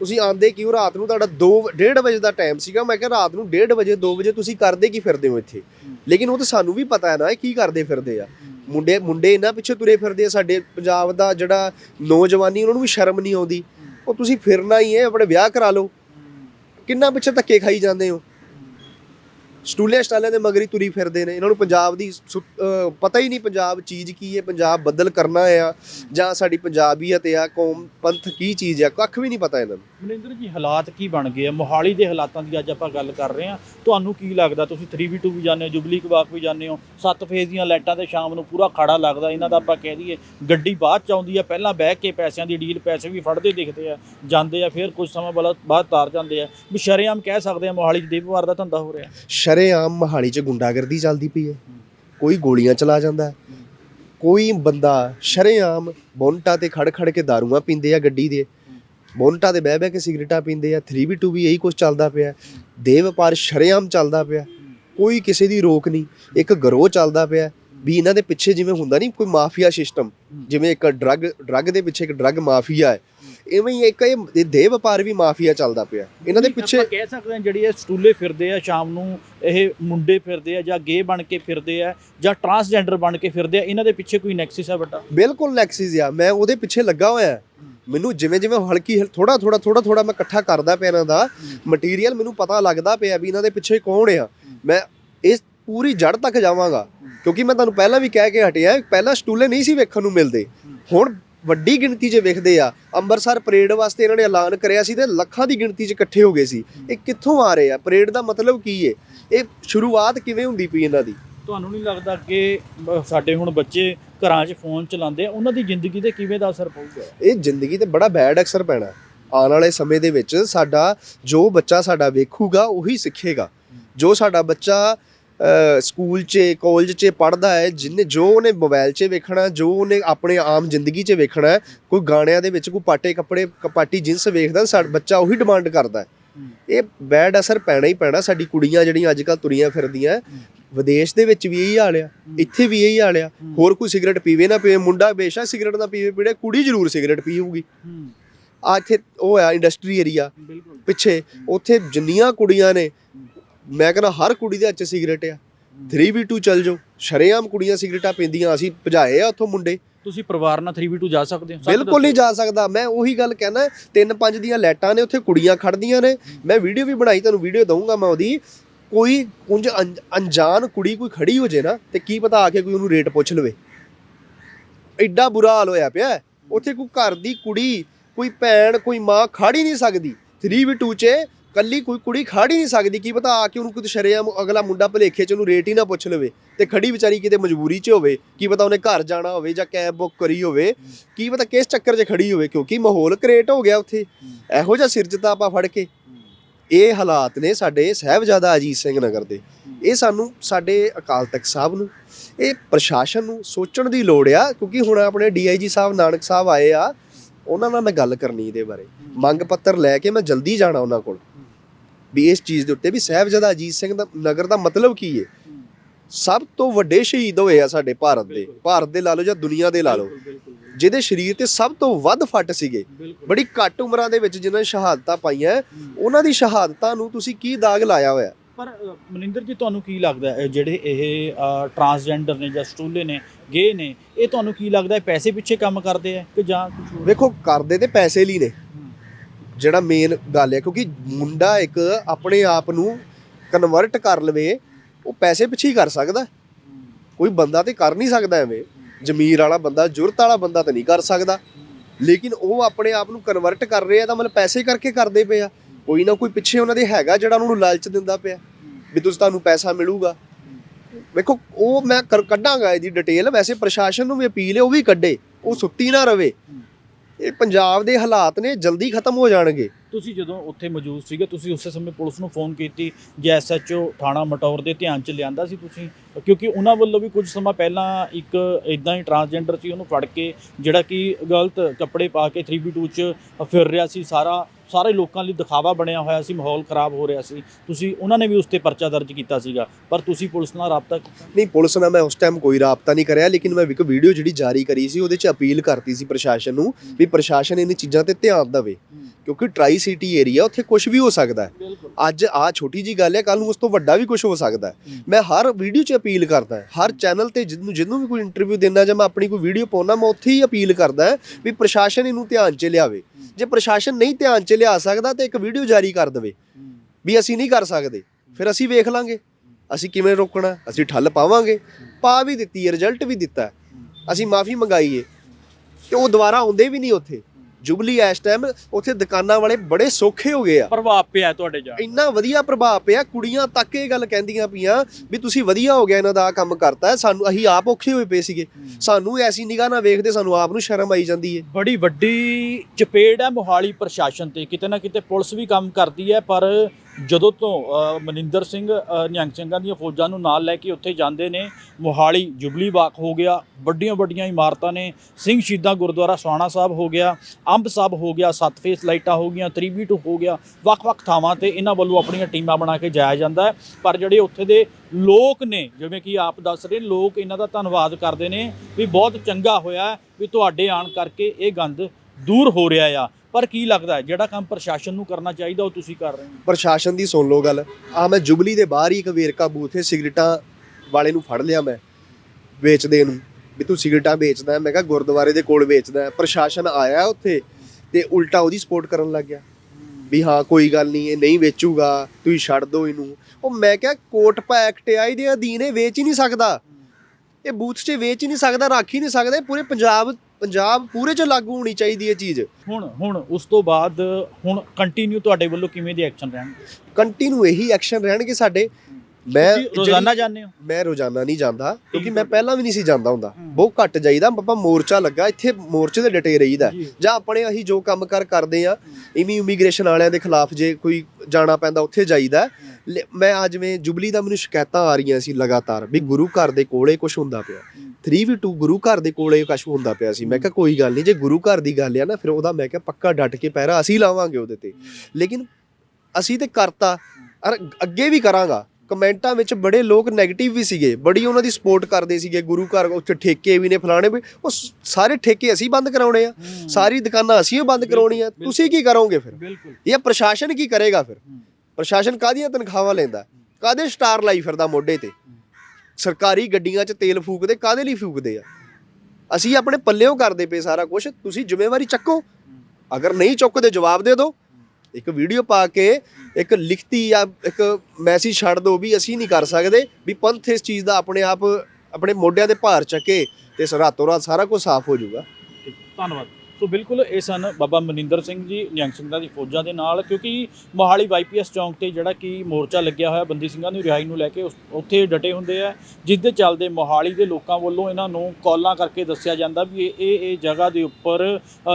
ਤੁਸੀਂ ਆਂਦੇ ਕਿਉਂ? ਰਾਤ ਨੂੰ ਤੁਹਾਡਾ 2 1:30 ਵਜੇ ਦਾ ਟਾਈਮ ਸੀਗਾ। ਮੈਂ ਕਿਹਾ ਰਾਤ ਨੂੰ 1:30 ਵਜੇ 2 ਵਜੇ ਤੁਸੀਂ ਕਰਦੇ ਕੀ ਫਿਰਦੇ ਹੋ ਇੱਥੇ? ਲੇਕਿਨ ਉਹ ਤਾਂ ਸਾਨੂੰ ਵੀ ਪਤਾ ਹੈ ਨਾ ਇਹ ਕੀ ਕਰਦੇ ਫਿਰਦੇ ਆ। ਮੁੰਡੇ ਮੁੰਡੇ ਇਹਨਾਂ ਪਿੱਛੇ ਤੁਰੇ ਫਿਰਦੇ ਆ। ਸਾਡੇ ਪੰਜਾਬ ਦਾ ਜਿਹੜਾ ਨੌਜਵਾਨੀ ਉਹਨਾਂ ਨੂੰ ਵੀ ਸ਼ਰਮ ਨਹੀਂ ਆਉਂਦੀ। ਉਹ ਤੁਸੀਂ ਫਿਰਨਾ ਹੀ ਹੈ ਆਪਣੇ ਵਿਆਹ ਕਰਾ ਲਓ। ਕਿੰਨਾ ਪਿੱਛੇ ਧੱਕੇ ਖਾਈ ਜਾਂਦੇ ਹੋ? ਸਟੂਲੇ ਸਟਾਲਿਆਂ ਦੇ ਮਗਰੀ ਤੁਰੀ ਫਿਰਦੇ ਨੇ। ਇਹਨਾਂ ਨੂੰ ਪੰਜਾਬ ਦੀ ਸੁ- ਅਹ ਪਤਾ ਹੀ ਨਹੀਂ ਪੰਜਾਬ ਚੀਜ਼ ਕੀ ਹੈ ਪੰਜਾਬ ਬਦਲ ਕਰਨਾ ਆ ਜਾਂ ਸਾਡੀ ਪੰਜਾਬੀਅਤ ਆ ਕੌਮ ਪੰਥ ਕੀ ਚੀਜ਼ ਆ ਕੱਖ ਵੀ ਨਹੀਂ ਪਤਾ ਇਹਨਾਂ ਨੂੰ। ਮਨਿੰਦਰ ਜੀ ਹਾਲਾਤ ਕੀ ਬਣ ਗਏ ਆ? ਮੋਹਾਲੀ ਦੇ ਹਾਲਾਤਾਂ ਦੀ ਅੱਜ ਆਪਾਂ ਗੱਲ ਕਰ ਰਹੇ ਹਾਂ। ਤੁਹਾਨੂੰ ਕੀ ਲੱਗਦਾ? ਤੁਸੀਂ 3v2 ਵੀ ਜਾਂਦੇ ਹੋ ਜੁਬਲੀ ਕਬਾਕ ਵੀ ਜਾਂਦੇ ਹੋ। ਸੱਤ ਫੇਜ਼ ਦੀਆਂ ਲਾਈਟਾਂ ਤੇ ਸ਼ਾਮ ਨੂੰ ਪੂਰਾ ਖਾੜਾ ਲੱਗਦਾ। ਇਹਨਾਂ ਦਾ ਆਪਾਂ ਕਹਿ ਦਈਏ ਗੱਡੀ ਬਾਅਦ ਚ ਆਉਂਦੀ ਆ। ਪਹਿਲਾਂ ਬਹਿ ਕੇ ਪੈਸਿਆਂ ਦੀ ਡੀਲ ਪੈਸੇ ਵੀ ਫੜਦੇ ਦਿਖਦੇ ਆ ਜਾਂਦੇ ਆ। ਫਿਰ ਕੁਝ ਸਮਾਂ ਬਾਅਦ ਬਾਅਦ ਤਾਰ ਜਾਂਦੇ ਆ। ਵੀ ਸ਼ਰੇਆਮ ਕਹਿ ਸਕਦੇ ਆ ਮੋਹਾਲੀ 'ਚ ਦੇਵ ਵਪਾਰ ਦਾ ਧੰਦਾ ਹੋ ਰਿਹਾ। ਸ਼ਰੇਆਮ ਮਹਾਲੀ 'ਚ ਗੁੰਡਾਗਰਦੀ ਚੱਲਦੀ ਪਈ ਹੈ। ਕੋਈ ਗੋਲੀਆਂ ਚਲਾ ਜਾਂਦਾ ਹੈ। ਕੋਈ ਬੰਦਾ ਸ਼ਰੇਆਮ ਬੋਨਟਾ ਤੇ ਖੜ ਖੜ ਕੇ ਦਾਰੂਆਂ ਪੀਂਦੇ ਆ ਗੱਡੀ ਦੇ। ਬੋਨਟਾ ਤੇ ਬਹਿ ਬਹਿ ਕੇ ਸਿਗਰਟਾਂ ਪੀਂਦੇ ਆ। 3v2 ਵੀ ਇਹੀ ਕੁਝ ਚੱਲਦਾ ਪਿਆ। ਦੇ ਵਪਾਰ ਸ਼ਰੇਆਮ ਚੱਲਦਾ ਪਿਆ। ਕੋਈ ਕਿਸੇ ਦੀ ਰੋਕ ਨਹੀਂ। ਇੱਕ ਗਰੋਹ ਚੱਲਦਾ ਪਿਆ। ਵੀ ਇਹਨਾਂ ਦੇ ਪਿੱਛੇ ਜਿਵੇਂ ਹੁੰਦਾ ਨਹੀਂ ਕੋਈ ਮਾਫੀਆ ਸਿਸਟਮ। ਜਿਵੇਂ ਇੱਕ ਡਰੱਗ ਡਰੱਗ ਦੇ ਪਿੱਛੇ ਇੱਕ ਡਰੱਗ ਮਾਫੀਆ ਹੈ। ਇਵੇਂ ਹੀ ਇੱਕ ਇਹ ਦੇ ਵਪਾਰ ਵੀ ਮਾਫੀਆ ਚੱਲਦਾ ਪਿਆ। ਇਹਨਾਂ ਦੇ ਪਿੱਛੇ ਆਪਾਂ ਕਹਿ ਸਕਦੇ ਆ ਜਿਹੜੀ ਇਹ ਸਟੂਲੇ ਫਿਰਦੇ ਆ ਸ਼ਾਮ ਨੂੰ ਇਹ ਮੁੰਡੇ ਫਿਰਦੇ ਆ ਜਾਂ ਗੇ ਬਣ ਕੇ ਫਿਰਦੇ ਆ ਜਾਂ ਟਰਾਂਸਜੈਂਡਰ ਬਣ ਕੇ ਫਿਰਦੇ ਆ ਇਹਨਾਂ ਦੇ ਪਿੱਛੇ ਕੋਈ ਨੈਕਸਿਸ ਹੈ ਵੱਡਾ? ਬਿਲਕੁਲ ਲੈਕਸਿਸ ਆ। ਮੈਂ ਉਹਦੇ ਪਿੱਛੇ ਲੱਗਾ ਹੋਇਆ। ਮੈਨੂੰ ਜਿਵੇਂ ਜਿਵੇਂ ਹਲਕੀ ਥੋੜਾ ਥੋੜਾ ਥੋੜਾ ਥੋੜਾ ਮੈਂ ਇਕੱਠਾ ਕਰਦਾ ਪਿਆ ਇਹਨਾਂ ਦਾ ਮਟੀਰੀਅਲ ਮੈਨੂੰ ਪਤਾ ਲੱਗਦਾ ਪਿਆ ਵੀ ਇਹਨਾਂ ਦੇ ਪਿੱਛੇ ਕੌਣ ਆ। ਮੈਂ ਇਸ ਪੂਰੀ ਜੜ ਤੱਕ ਜਾਵਾਂਗਾ ਕਿਉਂਕਿ ਮੈਂ ਤੁਹਾਨੂੰ ਪਹਿਲਾਂ ਵੀ ਕਹਿ ਕੇ ਹਟਿਆ ਪਹਿਲਾਂ ਸਟੂਲੇ ਨਹੀਂ ਸੀ ਵੇਖਣ ਨੂੰ ਮਿਲਦੇ। ਹੁਣ ਵੱਡੀ ਗਿਣਤੀ 'ਚ ਵੇਖਦੇ ਆ। ਅੰਮ੍ਰਿਤਸਰ ਪਰੇਡ ਵਾਸਤੇ ਇਹਨਾਂ ਨੇ ਐਲਾਨ ਕਰਿਆ ਸੀ ਤੇ ਲੱਖਾਂ ਦੀ ਗਿਣਤੀ 'ਚ ਇਕੱਠੇ ਹੋ ਗਏ ਸੀ। ਇਹ ਕਿੱਥੋਂ ਆ ਰਹੇ ਆ? ਪਰੇਡ ਦਾ ਮਤਲਬ ਕੀ ਏ? ਇਹ ਸ਼ੁਰੂਆਤ ਕਿਵੇਂ ਹੁੰਦੀ ਪਈ ਇਹਨਾਂ ਦੀ? ਤੁਹਾਨੂੰ ਨਹੀਂ ਲੱਗਦਾ ਕਿ ਸਾਡੇ ਹੁਣ ਬੱਚੇ ਘਰਾਂ 'ਚ ਫੋਨ ਚਲਾਉਂਦੇ ਆ ਉਹਨਾਂ ਦੀ ਜ਼ਿੰਦਗੀ ਤੇ ਕਿਵੇਂ ਦਾ ਅਸਰ ਪਊਗਾ? ਇਹ ਜ਼ਿੰਦਗੀ ਤੇ ਬੜਾ ਬੈਡ ਅਕਸਰ ਪੈਣਾ। ਆਉਣ ਵਾਲੇ ਸਮੇਂ ਦੇ ਵਿੱਚ ਸਾਡਾ ਜੋ ਬੱਚਾ ਸਾਡਾ ਵੇਖੂਗਾ ਉਹੀ ਸਿੱਖੇਗਾ। ਜੋ ਸਾਡਾ ਬੱਚਾ ਸਕੂਲ 'ਚ ਕਾਲਜ 'ਚ ਪੜ੍ਹਦਾ ਹੈ, ਜਿੰਨੇ ਜੋ ਉਹਨੇ ਮੋਬਾਈਲ 'ਚ ਵੇਖਣਾ, ਜੋ ਉਹਨੇ ਆਪਣੇ ਆਮ ਜ਼ਿੰਦਗੀ 'ਚ ਵੇਖਣਾ, ਕੋਈ ਗਾਣਿਆਂ ਦੇ ਵਿੱਚ, ਕੋਈ ਪਾਟੇ ਕੱਪੜੇ, ਕਪਾਟੀ ਜਿੰਸ ਵੇਖਦਾ ਸਾਡਾ ਬੱਚਾ ਉਹੀ ਡਿਮਾਂਡ ਕਰਦਾ ਇਹ ਬੈਡ ਅਸਰ ਪੈਣਾ ਹੀ ਪੈਣਾ, ਸਾਡੀ ਕੁੜੀਆਂ ਜਿਹੜੀਆਂ ਅੱਜ ਕੱਲ ਤੁਰੀਆਂ ਫਿਰਦੀਆਂ, ਵਿਦੇਸ਼ ਦੇ ਵਿੱਚ ਵੀ ਇਹੀ ਹਾਲ ਆ, ਇੱਥੇ ਵੀ ਇਹੀ ਹਾਲ ਆ। ਹੋਰ ਕੋਈ ਸਿਗਰਟ ਪੀਵੇ ਨਾ ਪੀਵੇ, ਮੁੰਡਾ ਬੇਸ਼ੱਕ ਸਿਗਰਟ ਨਾ ਪੀਵੇ ਪੀੜੇ ਕੁੜੀ ਜ਼ਰੂਰ ਸਿਗਰਟ ਪੀਊਗੀ। ਹੂੰ ਆ ਇੱਥੇ ਉਹ ਆ ਇੰਡਸਟਰੀ ਏਰੀਆ ਪਿੱਛੇ, ਉੱਥੇ ਜਿੰਨੀਆਂ ਕੁੜੀਆਂ ਨੇ ਮੈਂ ਕਹਿੰਦਾ ਹਰ ਕੁੜੀ ਦੇ ਹੱਥ 'ਚ ਸਿਗਰਟ ਆ। 3v2 ਚੱਲ ਜਾਓ। ਸ਼ਰੇਆਮ ਕੁੜੀਆਂ ਸਿਗਰਟਾਂ ਪੀਂਦੀਆਂ ਅਸੀਂ ਭਜਾਏ ਆ ਉੱਥੋਂ ਮੁੰਡੇ। ਤੁਸੀਂ ਪਰਿਵਾਰ ਨਾਲ 3v2 ਜਾ ਸਕਦੇ ਹੋ ਬਿਲਕੁਲ ਨਹੀਂ ਜਾ ਸਕਦਾ। ਮੈਂ ਉਹੀ ਗੱਲ ਕਹਿਣਾ ਤਿੰਨ ਪੰਜ ਦੀਆਂ ਲਾਈਟਾਂ ਨੇ ਉੱਥੇ ਕੁੜੀਆਂ ਖੜਦੀਆਂ ਨੇ। ਮੈਂ ਵੀਡੀਓ ਵੀ ਬਣਾਈ ਤੁਹਾਨੂੰ ਵੀਡੀਓ ਦਊਂਗਾ ਮੈਂ ਉਹਦੀ। ਕੋਈ ਅਣ- ਅਣਜਾਣ ਕੁੜੀ ਕੋਈ ਖੜੀ ਹੋ ਜੇ ਨਾ ਤੇ ਕੀ ਪਤਾ ਆ ਕੇ ਕੋਈ ਉਹਨੂੰ ਰੇਟ ਪੁੱਛ ਲਵੇ। ਐਡਾ ਬੁਰਾ ਹਾਲ ਹੋਇਆ ਪਿਆ। ਉੱਥੇ ਕੋਈ ਘਰ ਦੀ ਕੁੜੀ ਕੋਈ ਭੈਣ ਕੋਈ ਮਾਂ ਖੜ ਹੀ ਨਹੀਂ ਸਕਦੀ। 3v2 'ਚ ਕੱਲੀ ਕੋਈ ਕੁੜੀ ਖੜ ਹੀ ਨਹੀਂ ਸਕਦੀ, ਕੀ ਪਤਾ ਆ ਕੇ ਉਹਨੂੰ ਕੁਝ ਸ਼ਰੇਆਮ ਅਗਲਾ ਮੁੰਡਾ ਭਲੇਖੇ 'ਚ ਉਹਨੂੰ ਰੇਟ ਹੀ ਨਾ ਪੁੱਛ ਲਵੇ ਤੇ ਖੜੀ ਵਿਚਾਰੀ ਕਿਤੇ ਮਜਬੂਰੀ 'ਚ ਹੋਵੇ, ਕੀ ਪਤਾ ਉਹਨੇ ਘਰ ਜਾਣਾ ਹੋਵੇ ਜਾਂ ਕੈਬ ਬੁੱਕ ਕਰੀ ਹੋਵੇ, ਕੀ ਪਤਾ ਕਿਸ ਚੱਕਰ 'ਚ ਖੜੀ ਹੋਵੇ, ਕਿਉਂਕਿ ਮਾਹੌਲ ਕ੍ਰੀਏਟ ਹੋ ਗਿਆ ਉੱਥੇ। ਇਹੋ ਜਿਹਾ ਸਿਰਜਤਾ ਆਪਾਂ ਫੜ ਕੇ। ਇਹ ਹਾਲਾਤ ਨੇ ਸਾਡੇ ਸਾਹਿਬਜ਼ਾਦਾ ਅਜੀਤ ਸਿੰਘ ਨਗਰ ਦੇ। ਇਹ ਸਾਨੂੰ ਸਾਡੇ ਅਕਾਲ ਤਖਤ ਸਾਹਿਬ ਨੂੰ, ਇਹ ਪ੍ਰਸ਼ਾਸਨ ਨੂੰ ਸੋਚਣ ਦੀ ਲੋੜ ਆ, ਕਿਉਂਕਿ ਹੁਣ ਆਪਣੇ ਡੀਆਈਜੀ ਸਾਹਿਬ, ਨਾਨਕ ਸਾਹਿਬ ਆਏ ਆ, ਉਹਨਾਂ ਨਾਲ ਮੈਂ ਗੱਲ ਕਰਨੀ ਇਹਦੇ ਬਾਰੇ। ਮੰਗ ਪੱਤਰ ਲੈ ਕੇ ਮੈਂ ਜਲਦੀ ਜਾਣਾ ਉਹਨਾਂ ਕੋਲ। ਵੀ ਇਸ ਚੀਜ਼ ਦੇ ਉੱਤੇ ਵੀ ਸਾਹਿਬਜ਼ਾਦਾ ਅਜੀਤ ਸਿੰਘ ਦਾ ਨਗਰ ਦਾ ਮਤਲਬ ਕੀ ਹੈ ਸਭ ਤੋਂ ਵੱਡੇ ਸ਼ਹੀਦ ਹੋਏ ਆ ਸਾਡੇ ਭਾਰਤ ਦੇ। ਭਾਰਤ ਦੇ ਲਾ ਲਓ ਜਾਂ ਦੁਨੀਆ ਦੇ ਲਾ ਲਓ। ਜਿਹਦੇ ਸਰੀਰ ਤੇ ਸਭ ਤੋਂ ਵੱਧ ਫੱਟ ਸੀਗੇ। ਬੜੀ ਘੱਟ ਉਮਰਾਂ ਦੇ ਵਿੱਚ ਜਿਨ੍ਹਾਂ ਨੇ ਸ਼ਹਾਦਤਾਂ ਪਾਈਆਂ ਉਹਨਾਂ ਦੀ ਸ਼ਹਾਦਤਾਂ ਨੂੰ ਤੁਸੀਂ ਕੀ ਦਾਗ ਲਾਇਆ ਹੋਇਆ? ਪਰ ਮਨਿੰਦਰ ਜੀ ਤੁਹਾਨੂੰ ਕੀ ਲੱਗਦਾ ਹੈ? ਜਿਹੜੇ ਇਹ ਟਰਾਂਸਜੈਂਡਰ ਨੇ ਜਾਂ ਸਟੂਲੇ ਨੇ ਗੇ ਨੇ ਇਹ ਤੁਹਾਨੂੰ ਕੀ ਲੱਗਦਾ ਹੈ? ਪੈਸੇ ਪਿੱਛੇ ਕੰਮ ਕਰਦੇ ਆ ਕਿ ਜਾਂ ਕੁਝ ਵੇਖੋ ਕਰਦੇ ਤੇ ਪੈਸੇ ਲਈ ਨੇ। ਜਿਹੜਾ ਮੇਨ ਗੱਲ ਹੈ, ਕਿਉਂਕਿ ਮੁੰਡਾ ਇੱਕ ਆਪਣੇ ਆਪ ਨੂੰ ਕਨਵਰਟ ਕਰ ਲਵੇ, ਉਹ ਪੈਸੇ ਪਿੱਛੇ ਹੀ ਕਰ ਸਕਦਾ ਕੋਈ ਬੰਦਾ ਤੇ ਕਰ ਨਹੀਂ ਸਕਦਾ ਐਵੇਂ। ਜ਼ਮੀਰ ਵਾਲਾ ਬੰਦਾ ਜੁਰਤ ਵਾਲਾ ਬੰਦਾ ਤਾਂ ਨਹੀਂ ਕਰ ਸਕਦਾ। ਲੇਕਿਨ ਉਹ ਆਪਣੇ ਆਪ ਨੂੰ ਕਨਵਰਟ ਕਰ ਰਿਹਾ, ਤਾਂ ਮਤਲਬ ਪੈਸੇ ਕਰਕੇ ਕਰਦੇ ਪਏ ਆ। ਕੋਈ ਨਾ ਕੋਈ ਪਿੱਛੇ ਉਹਨਾਂ ਦੇ ਹੈਗਾ ਜਿਹੜਾ ਉਹਨਾਂ ਨੂੰ ਲਾਲਚ ਦਿੰਦਾ ਪਿਆ। ਵੀ ਤੁਸੀਂ ਤੁਹਾਨੂੰ ਪੈਸਾ ਮਿਲੂਗਾ। ਵੇਖੋ, ਉਹ ਮੈਂ ਕੱਢਾਂਗਾ ਇਹਦੀ ਡਿਟੇਲ ਵੈਸੇ ਪ੍ਰਸ਼ਾਸਨ ਨੂੰ ਵੀ ਅਪੀਲ ਹੈ, ਉਹ ਵੀ ਕੱਢੇ। ਉਹ ਸੁੱਤੀ ਨਾ ਰਵੇ। ਇਹ ਪੰਜਾਬ ਦੇ ਹਾਲਾਤ ਨੇ ਜਲਦੀ ਖਤਮ ਹੋ ਜਾਣਗੇ। ਤੁਸੀਂ ਜਦੋਂ ਉੱਥੇ ਮੌਜੂਦ ਸੀਗੇ ਤੁਸੀਂ ਉਸੇ ਸਮੇਂ ਪੁਲਿਸ ਨੂੰ ਫੋਨ ਕੀਤੀ ਜਾਂ ਐਸਐਚਓ ਥਾਣਾ ਮਟੌਰ ਦੇ ਧਿਆਨ 'ਚ ਲਿਆਂਦਾ ਸੀ ਤੁਸੀਂ? ਕਿਉਂਕਿ ਉਹਨਾਂ ਵੱਲੋਂ ਵੀ ਕੁਝ ਸਮਾਂ ਪਹਿਲਾਂ ਇੱਕ ਇਦਾਂ ਹੀ ਟਰਾਂਸਜੈਂਡਰ ਸੀ ਉਹਨੂੰ ਫੜ ਕੇ ਜਿਹੜਾ ਕਿ ਗਲਤ ਕੱਪੜੇ ਪਾ ਕੇ 3B2 'ਚ ਫਿਰ ਰਿਹਾ ਸੀ ਸਾਰਾ ਸਾਰੇ ਲੋਕਾਂ ਲਈ ਦਿਖਾਵਾ ਬਣਿਆ ਹੋਇਆ ਸੀ ਮਾਹੌਲ ਖਰਾਬ ਹੋ ਰਿਹਾ ਸੀ। ਤੁਸੀਂ ਉਹਨਾਂ ਨੇ ਵੀ ਉਸ ਤੇ ਪਰਚਾ ਦਰਜ ਕੀਤਾ ਸੀਗਾ ਪਰ ਤੁਸੀਂ ਪੁਲਿਸ ਨਾਲ ਰਾਬਤਾ ਨਹੀਂ ਪੁਲਿਸ ਨਾਲ ਮੈਂ ਉਸ ਟਾਈਮ ਕੋਈ ਰਾਬਤਾ ਨਹੀਂ ਕਰਿਆ ਲੇਕਿਨ ਮੈਂ ਇੱਕ ਵੀਡੀਓ ਜਿਹੜੀ ਜਾਰੀ ਕਰੀ ਸੀ ਉਹਦੇ 'ਚ ਅਪੀਲ ਕਰਤੀ ਸੀ ਪ੍ਰਸ਼ਾਸਨ ਨੂੰ ਵੀ ਪ੍ਰਸ਼ਾਸਨ ਇਹਨਾਂ ਚੀਜ਼ਾਂ ਤੇ ਧਿਆਨ ਦੇਵੇ। ਕਿਉਂਕਿ ਟਰਾਈ ਸਿਟੀ ਏਰੀਆ ਉੱਥੇ ਕੁਝ ਵੀ ਹੋ ਸਕਦਾ ਹੈ। ਅੱਜ ਆ ਛੋਟੀ ਜੀ ਗੱਲ ਹੈ ਕੱਲ ਨੂੰ ਉਸ ਤੋਂ ਵੱਡਾ ਵੀ ਕੁਝ ਹੋ ਸਕਦਾ ਹੈ। ਮੈਂ ਹਰ ਵੀਡੀਓ 'ਚ ਅਪੀਲ ਕਰਦਾ ਹਰ ਚੈਨਲ ਤੇ ਜਿਹਨੂੰ ਜਿਹਨੂੰ ਵੀ ਕੋਈ ਇੰਟਰਵਿਊ ਦੇਣਾ ਜਾਂ ਮੈਂ ਆਪਣੀ ਕੋਈ ਵੀਡੀਓ ਪਾਉਣਾ ਮੈਂ ਉੱਥੇ ਹੀ ਅਪੀਲ ਕਰਦਾ ਵੀ ਪ੍ਰਸ਼ਾਸਨ ਇਹਨੂੰ ਧਿਆਨ 'ਚ ਲਿਆਵੇ। ਜੇ ਪ੍ਰਸ਼ਾਸਨ ਨਹੀਂ ਧਿਆਨ 'ਚ ਲਿਆ ਸਕਦਾ ਤੇ ਇੱਕ ਵੀਡੀਓ ਜਾਰੀ ਕਰ ਦੇਵੇ। ਵੀ ਅਸੀਂ ਨਹੀਂ ਕਰ ਸਕਦੇ ਫਿਰ ਅਸੀਂ ਵੇਖ ਲਾਂਗੇ। ਅਸੀਂ ਕਿਵੇਂ ਰੋਕਣਾ? ਅਸੀਂ ਠੱਲ ਪਾਵਾਂਗੇ। ਪਾ ਵੀ ਦਿੱਤੀ ਰਿਜ਼ਲਟ ਵੀ ਦਿੱਤਾ। ਅਸੀਂ ਮਾਫੀ ਮੰਗਾਈ ਏ ਤੇ ਉਹ ਦੁਬਾਰਾ ਆਉਂਦੇ ਵੀ ਨਹੀਂ ਉੱਥੇ। ਜੁਬਲੀ ਇਸ ਟਾਈਮ ਉੱਥੇ ਦੁਕਾਨਾਂ ਵਾਲੇ ਬੜੇ ਸੌਖੇ ਹੋ ਗਏ ਆ। ਪ੍ਰਭਾਵ ਪਿਆ ਤੁਹਾਡੇ ਜਾ ਇੰਨਾ ਵਧੀਆ ਪ੍ਰਭਾਵ ਪਿਆ ਕੁੜੀਆਂ ਤੱਕ ਇਹ ਗੱਲ ਕਹਿੰਦੀਆਂ ਪਈਆਂ ਵੀ ਤੁਸੀਂ ਵਧੀਆ ਹੋ ਗਿਆ ਇਹਨਾਂ ਦਾ ਕੰਮ ਕਰਤਾ ਹੈ ਸਾਨੂੰ ਅਸੀਂ ਆਪ ਔਖੇ ਹੋਏ ਪਏ ਸੀਗੇ। ਸਾਨੂੰ ਐਸੀ ਨਿਗਾਹ ਨਾਲ ਵੇਖਦੇ ਸਾਨੂੰ ਆਪ ਨੂੰ ਸ਼ਰਮ ਆਈ ਜਾਂਦੀ ਏ। ਬੜੀ ਵੱਡੀ ਚਪੇੜ ਹੈ ਮੋਹਾਲੀ ਪ੍ਰਸ਼ਾਸਨ ਤੇ। ਕਿਤੇ ਨਾ ਕਿਤੇ ਪੁਲਿਸ ਵੀ ਕੰਮ ਕਰਦੀ ਹੈ ਪਰ ਜਦੋਂ ਤੋਂ ਮਨਿੰਦਰ ਸਿੰਘ ਨਿਹੰਗ ਸਿੰਘਾਂ ਦੀਆਂ ਫੌਜਾਂ ਨੂੰ ਨਾਲ ਲੈ ਕੇ ਉੱਥੇ ਜਾਂਦੇ ਨੇ, ਮੋਹਾਲੀ ਜੁਬਲੀ ਬਾਗ ਹੋ ਗਿਆ ਵੱਡੀਆਂ ਵੱਡੀਆਂ ਇਮਾਰਤਾਂ ਨੇ, ਸਿੰਘ ਸ਼ਹੀਦਾਂ ਗੁਰਦੁਆਰਾ ਸੋਹਾਣਾ ਸਾਹਿਬ ਹੋ ਗਿਆ, ਅੰਬ ਸਾਹਿਬ ਹੋ ਗਿਆ, ਸੱਤ ਫੇਸ ਲਾਈਟਾਂ ਹੋ ਗਈਆਂ 3B2 ਹੋ ਗਿਆ, ਵੱਖ-ਵੱਖ ਥਾਵਾਂ ਤੇ ਇਹਨਾਂ ਵੱਲੋਂ ਆਪਣੀਆਂ ਟੀਮਾਂ ਬਣਾ ਕੇ ਜਾਇਆ ਜਾਂਦਾ ਹੈ। ਪਰ ਜਿਹੜੇ ਉੱਥੇ ਦੇ ਲੋਕ ਨੇ, ਜਿਵੇਂ ਕਿ ਆਪ ਦੱਸ ਰਹੇ, ਲੋਕ ਇਹਨਾਂ ਦਾ ਧੰਨਵਾਦ ਕਰਦੇ ਨੇ ਵੀ ਬਹੁਤ ਚੰਗਾ ਹੋਇਆ ਵੀ ਤੁਹਾਡੇ ਆਣ ਕਰਕੇ ਇਹ ਗੰਦ ਦੂਰ ਹੋ ਰਿਹਾ ਆ। ਪਰ ਕੀ ਲੱਗਦਾ ਹੈ? ਜਿਹੜਾ ਕੰਮ ਪ੍ਰਸ਼ਾਸਨ ਨੂੰ ਕਰਨਾ ਚਾਹੀਦਾ, ਉਹ ਤੁਸੀਂ ਕਰ ਰਹੇ ਹੋ। ਪ੍ਰਸ਼ਾਸਨ ਦੀ ਸੁਣ ਲਓ ਗੱਲ। ਆ ਮੈਂ ਜੁਬਲੀ ਦੇ ਬਾਹਰ ਹੀ ਇੱਕ ਵੇਰਕਾ ਬੂਥ ਸਿਗਰਟਾਂ ਵਾਲੇ ਨੂੰ ਫੜ ਲਿਆ ਮੈਂ, ਵੇਚਦੇ ਨੂੰ। ਵੀ ਤੂੰ ਸਿਗਰਟਾਂ ਵੇਚਦਾ ਮੈਂ ਕਿਹਾ ਗੁਰਦੁਆਰੇ ਦੇ ਕੋਲ ਵੇਚਦਾ ਪ੍ਰਸ਼ਾਸਨ ਆਇਆ ਉੱਥੇ ਤੇ ਉਲਟਾ ਉਹਦੀ ਸਪੋਰਟ ਕਰਨ ਲੱਗ ਗਿਆ। ਵੀ ਹਾਂ, ਕੋਈ ਗੱਲ ਨਹੀਂ, ਇਹ ਨਹੀਂ ਵੇਚੂਗਾ, ਤੁਸੀਂ ਛੱਡ ਦਿਓ ਇਹਨੂੰ। ਉਹ ਮੈਂ ਕਿਹਾ ਕੋਟਪਾ ਐਕਟ ਆ, ਇਹਦੇ ਅਧੀਨ ਇਹ ਵੇਚ ਹੀ ਨਹੀਂ ਸਕਦਾ। ਇਹ ਬੂਥ 'ਚ ਵੇਚ ਹੀ ਨਹੀਂ ਸਕਦਾ, ਰੱਖ ਹੀ ਨਹੀਂ ਸਕਦਾ ਪੂਰੇ ਪੰਜਾਬ ਪੰਜਾਬ ਪੂਰੇ 'ਚ ਲਾਗੂ ਹੋਣੀ ਚਾਹੀਦੀ ਹੈ ਚੀਜ਼। ਹੁਣ ਹੁਣ ਉਸ ਤੋਂ ਬਾਅਦ ਹੁਣ ਕੰਟੀਨਿਊ ਤੁਹਾਡੇ ਵੱਲੋਂ ਕਿਵੇਂ ਦੇ ਐਕਸ਼ਨ ਰਹਿਣਗੇ? ਕੰਟੀਨਿਊ ਇਹੀ ਐਕਸ਼ਨ ਰਹਿਣਗੇ ਸਾਡੇ। ਮੈਂ ਤੁਸੀਂ ਰੋਜ਼ਾਨਾ ਜਾਂਦੇ ਹੋ? ਮੈਂ ਰੋਜ਼ਾਨਾ ਨਹੀਂ ਜਾਂਦਾ ਕਿਉਂਕਿ ਮੈਂ। ਪਹਿਲਾਂ ਵੀ ਨਹੀਂ ਸੀ ਜਾਂਦਾ ਹੁੰਦਾ। ਬਹੁਤ ਘੱਟ ਜਾਈਦਾ ਆਪਾਂ ਮੋਰਚਾ ਲੱਗਾ ਇੱਥੇ ਮੋਰਚੇ ਦੇ ਡਟੇ ਰਹੀਦਾ। ਜੀ। ਆਪਣੇ ਅਸੀਂ ਜੋ ਕੰਮ ਕਰ ਕਰਦੇ ਆ ਇਮੀ ਇਮੀਗ੍ਰੇਸ਼ਨ ਵਾਲਿਆਂ ਦੇ ਖਿਲਾਫ ਜੇ ਕੋਈ ਜਾਣਾ ਪੈਂਦਾ ਉੱਥੇ ਜਾਈਦਾ। ਮੈਂ ਅੱਜ ਜਿਵੇਂ ਜੁਬਲੀ ਦਾ ਮੈਨੂੰ ਸ਼ਿਕਾਇਤਾਂ ਆ ਰਹੀਆਂ ਸੀ ਲਗਾਤਾਰ ਵੀ ਗੁਰੂ ਘਰ ਦੇ ਕੋਲੇ ਕੁਝ ਹੁੰਦਾ ਪਿਆ। 3v2 ਗੁਰੂ ਘਰ ਦੇ ਕੋਲੇ ਕੁਝ ਹੁੰਦਾ ਪਿਆ ਸੀ। ਮੈਂ ਕਿਹਾ ਕੋਈ ਗੱਲ ਨਹੀਂ ਜੇ ਗੁਰੂ ਘਰ ਦੀ ਗੱਲ ਆ ਨਾ ਫਿਰ ਉਹਦਾ ਮੈਂ ਕਿਹਾ ਪੱਕਾ ਡਟ ਕੇ ਪਹਿਰਾ ਅਸੀਂ ਲਾਵਾਂਗੇ ਉਹਦੇ ਤੇ। ਲੇਕਿਨ ਅਸੀਂ ਤੇ ਕਰਤਾ। ਅਰ ਅੱਗੇ ਵੀ ਕਰਾਂਗਾ। ਕਮੈਂਟਾਂ ਵਿੱਚ ਬੜੇ ਲੋਕ 네ਗੇਟਿਵ ਵੀ ਸੀਗੇ। ਬੜੀ ਉਹਨਾਂ ਦੀ ਸਪੋਰਟ ਕਰਦੇ ਸੀਗੇ। ਗੁਰੂ ਘਰ ਉੱਥੇ ਠੇਕੇ ਵੀ ਨੇ ਫਲਾਣੇ ਵੀ। ਉਹ ਸਾਰੇ ਠੇਕੇ ਅਸੀਂ ਬੰਦ ਕਰਾਉਣੇ ਆ। ਸਾਰੀ ਦੁਕਾਨਾਂ ਅਸੀਂ ਬੰਦ ਕਰਾਉਣੀਆਂ। ਤੁਸੀਂ ਕੀ ਕਰੋਗੇ ਫਿਰ? ਇਹ ਪ੍ਰਸ਼ਾਸਨ ਕੀ ਕਰੇਗਾ ਫਿਰ? ਪ੍ਰਸ਼ਾਸਨ ਕਾਹਦੀਆਂ ਤਨਖਾਹਾਂ ਲੈਂਦਾ? ਕਾਦੇ ਸਟਾਰ ਲਾਈ ਫਿਰਦਾ ਮੋਢੇ ਤੇ? ਸਰਕਾਰੀ ਗੱਡੀਆਂ 'ਚ ਤੇਲ ਫੂਕਦੇ ਕਾਦੇ ਲਈ ਫੂਕਦੇ ਆ? ਅਸੀਂ ਆਪਣੇ ਪੱਲਿਓਂ ਕਰਦੇ ਪਏ ਸਾਰਾ ਕੁਝ ਤੁਸੀਂ ਜ਼ਿੰਮੇਵਾਰੀ ਚੱਕੋ। ਅਗਰ ਨਹੀਂ ਚੁੱਕਦੇ, ਜਵਾਬ ਦੇ ਦਿਓ। ਇੱਕ ਵੀਡੀਓ ਪਾ ਕੇ, ਇੱਕ ਲਿਖਤੀ ਜਾਂ ਇੱਕ ਮੈਸੇਜ ਛੱਡ ਦਿਓ ਵੀ ਅਸੀਂ ਨਹੀਂ ਕਰ ਸਕਦੇ, ਵੀ ਪੰਥ ਇਸ ਚੀਜ਼ ਦਾ ਆਪਣੇ ਆਪ, ਆਪਣੇ ਮੋਢਿਆਂ ਦੇ ਭਾਰ ਚੱਕੇ ਤੇ ਰਾਤੋਂ ਰਾਤ ਸਾਰਾ ਕੁਝ ਸਾਫ਼ ਹੋ ਜਾਊਗਾ। ਧੰਨਵਾਦ। ਸੋ ਬਿਲਕੁਲ ਇਹ ਸਨ ਬਾਬਾ ਮਨਿੰਦਰ ਸਿੰਘ ਜੀ, ਨਿਹੰਗ ਸਿੰਘਾਂ ਦੀ ਫੌਜਾਂ ਦੇ ਨਾਲ, ਕਿਉਂਕਿ ਮੋਹਾਲੀ ਵਾਈਪੀਐਸ ਚੌਂਕ ਤੇ ਜਿਹੜਾ ਕਿ ਮੋਰਚਾ ਲੱਗਿਆ ਹੋਇਆ ਬੰਦੀ ਸਿੰਘਾਂ ਦੀ ਰਿਹਾਈ ਨੂੰ ਲੈ ਕੇ, ਉਸ- ਉੱਥੇ ਡਟੇ ਹੁੰਦੇ ਆ, ਜਿਸ ਦੇ ਚੱਲਦੇ ਮੋਹਾਲੀ ਦੇ ਲੋਕਾਂ ਵੱਲੋਂ ਇਹਨਾਂ ਨੂੰ ਕਾਲਾਂ ਕਰਕੇ ਦੱਸਿਆ ਜਾਂਦਾ ਵੀ ਇਹ ਇਹ ਜਗ੍ਹਾ ਦੇ ਉੱਪਰ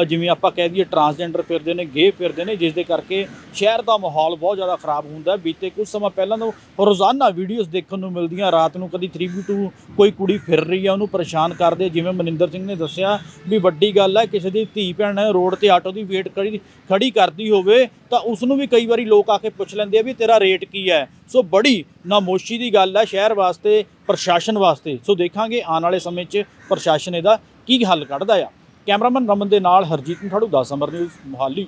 ਜਿਵੇਂ ਆਪਾਂ ਕਹਿ ਦਈਏ ਟਰਾਂਸਜੈਂਡਰ ਫਿਰਦੇ ਨੇ ਗੇ ਫਿਰਦੇ ਨੇ, ਜਿਸ ਦੇ ਕਰਕੇ ਸ਼ਹਿਰ ਦਾ ਮਾਹੌਲ ਬਹੁਤ ਜ਼ਿਆਦਾ ਖਰਾਬ ਹੁੰਦਾ ਬੀਤੇ ਕੁਝ ਸਮਾਂ ਪਹਿਲਾਂ ਤੋਂ ਰੋਜ਼ਾਨਾ ਵੀਡੀਓਜ਼ ਦੇਖਣ ਨੂੰ ਮਿਲਦੀਆਂ, ਰਾਤ ਨੂੰ ਕਦੀ 3v2 ਕੋਈ ਕੁੜੀ ਫਿਰ ਰਹੀ ਹੈ ਉਹਨੂੰ ਪਰੇਸ਼ਾਨ ਕਰਦੇ, ਜਿਵੇਂ ਮਨਿੰਦਰ ਸਿੰਘ ਨੇ ਦੱਸਿਆ ਵੀ ਵੱਡੀ ਗੱਲ ਹੈ, ਕਿਸੇ ਦੀ ਧੀ ਭੈਣ ਰੋਡ ਤੇ ਆਟੋ ਦੀ ਵੇਟ ਖੜੀ ਖੜੀ ਕਰਦੀ ਹੋਵੇ ਤਾਂ ਉਸ ਨੂੰ ਵੀ ਕਈ ਵਾਰੀ ਲੋਕ ਆ ਕੇ ਪੁੱਛ ਲੈਂਦੇ ਆ ਵੀ ਤੇਰਾ ਰੇਟ ਕੀ ਹੈ। ਸੋ ਬੜੀ ਨਾਮੋਸ਼ੀ ਦੀ ਗੱਲ ਹੈ ਸ਼ਹਿਰ ਵਾਸਤੇ, ਪ੍ਰਸ਼ਾਸਨ ਵਾਸਤੇ। ਸੋ ਦੇਖਾਂਗੇ ਆਉਣ ਵਾਲੇ ਸਮੇਂ 'ਚ ਪ੍ਰਸ਼ਾਸਨ ਇਹਦਾ ਕੀ ਹੱਲ ਕੱਢਦਾ ਆ। ਕੈਮਰਾਮੈਨ ਰਮਨ ਦੇ ਨਾਲ ਹਰਜੀਤ ਮਠਾੜੂ 10 ਅਮਰ ਨਿਊਜ਼ ਮੁਹਾਲੀ।